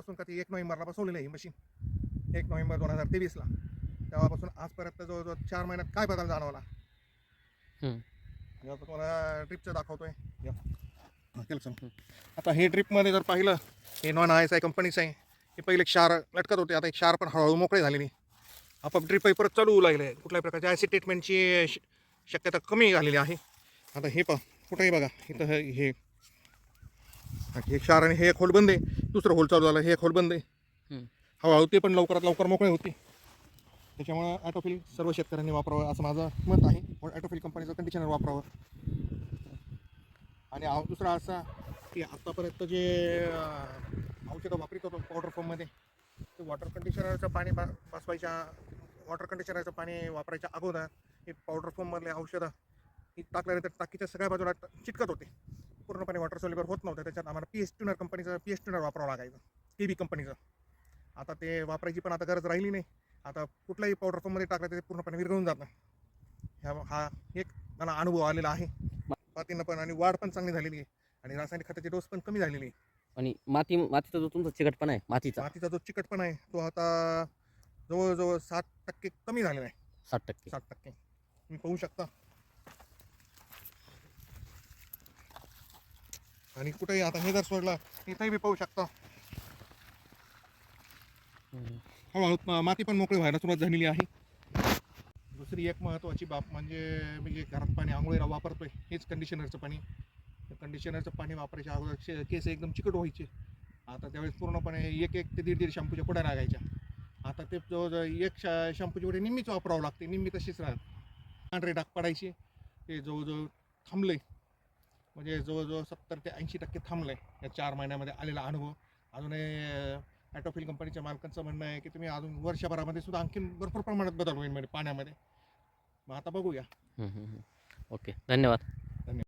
पासून का ती एक नोव्हेंबरला बसवलेली आहे ही मशीन एक नोव्हेंबर दोन हजार तेवीसला. तेव्हापासून आजपर्यंत जवळजवळ चार महिन्यात काय बदल जाणवला. जेव्हा तुम्हाला ट्रिपचं दाखवतोय. हा. आता हे ट्रिपमध्ये जर पाहिलं हे नॉन आय एस आय कंपनीचं आहे. हे पहिले क्षार लटकत होते आता एक क्षार पण हळूहळू मोकळे झालेली. आपोआप ड्रिप परत चालू होऊ लागले कुठल्याही प्रकारच्या ॲसिड ट्रीटमेंटची श- शक्यता कमी झालेली आहे. आता हे पहा कुठेही बघा. इथं हे हे. क्षार आणि हे एक होल बंद आहे. दुसरं होल चालू झालं हे एक होल बंद आहे. हळूहळू ते पण लवकरात लवकर मोकळे होते. त्याच्यामुळं ॲटोफिल सर्व शेतकऱ्यांनी वापरावं असं माझं मत आहे. ॲटोफिल कंपनीचं कंडिशनर वापरावं. आणि दुसरा असा की आत्तापर्यंत जे औषधं वापरित होतो पावडर फॉर्ममध्ये ते वॉटर कंडिशनरचं पाणी बा बसवायच्या वॉटर कंडिशनरचं पाणी वापरायच्या अगोदर हे पावडर फॉर्ममधले औषधं ही टाकल्यानंतर टाकीच्या सगळ्या बाजूला चिटकत होते. पूर्णपणे वॉटर सोल्युबर होत नव्हतं. त्याच्यात आम्हाला पी एस ट्युनर कंपनीचं पी एस ट्युनर वापरावं लागायचं. के बी कंपनीचं आता ते वापरायची पण आता गरज राहिली नाही. आता कुठल्याही पावडर फॉर्ममध्ये टाकलं तर ते पूर्णपणे विरघळून जातं ह्या हा एक मला अनुभव आलेला आहे. पातीनं पण आणि वाढ पण चांगली झालेली आहे. आणि रासायनिक खताची डोस पण कमी झालेली आहे. आणि माती मातीचा जो तुमचा चिकटपणा आहे मातीचा? मातीचा जो चिकटपणा आहे तो आता जवळजवळ साठ टक्के कमी झालेला आहे. साठ टक्के. साठ टक्के. तुम्ही पाहू शकता. आणि कुठेही आता हे जर सोडलं इथंही बी पाहू शकता. हळूहळू माती पण मोकळी व्हायला सुरुवात झालेली आहे. दुसरी एक महत्त्वाची बाब म्हणजे मी जे घरात पाणी आंघोळीला वापरतोय हेच कंडिशनरचं पाणी. कंडिशनरचं पाणी वापरायच्या अगोदर केस एकदम चिकट व्हायचे. आता त्यावेळेस पूर्णपणे एक एक ते दीड दीड शॅम्पूच्या पुढ्या लागायच्या. आता ते जवळजवळ एक शा शॅम्पूची पुढे निम्मीच वापरावं लागते निम्मी तशीच राहत पांढरे डाग पडायचे ते जवळजवळ थांबले म्हणजे जवळजवळ सत्तर ते ऐंशी टक्के थांबलं आहे या चार महिन्यामध्ये आलेला अनुभव. अजूनही ॲटोफिल कंपनीच्या मालकांचं म्हणणं आहे की तुम्ही अजून वर्षभरामध्ये सुद्धा आणखीन भरपूर प्रमाणात बदल होईल म्हणजे पाण्यामध्ये. मग आता बघूया. ओके धन्यवाद.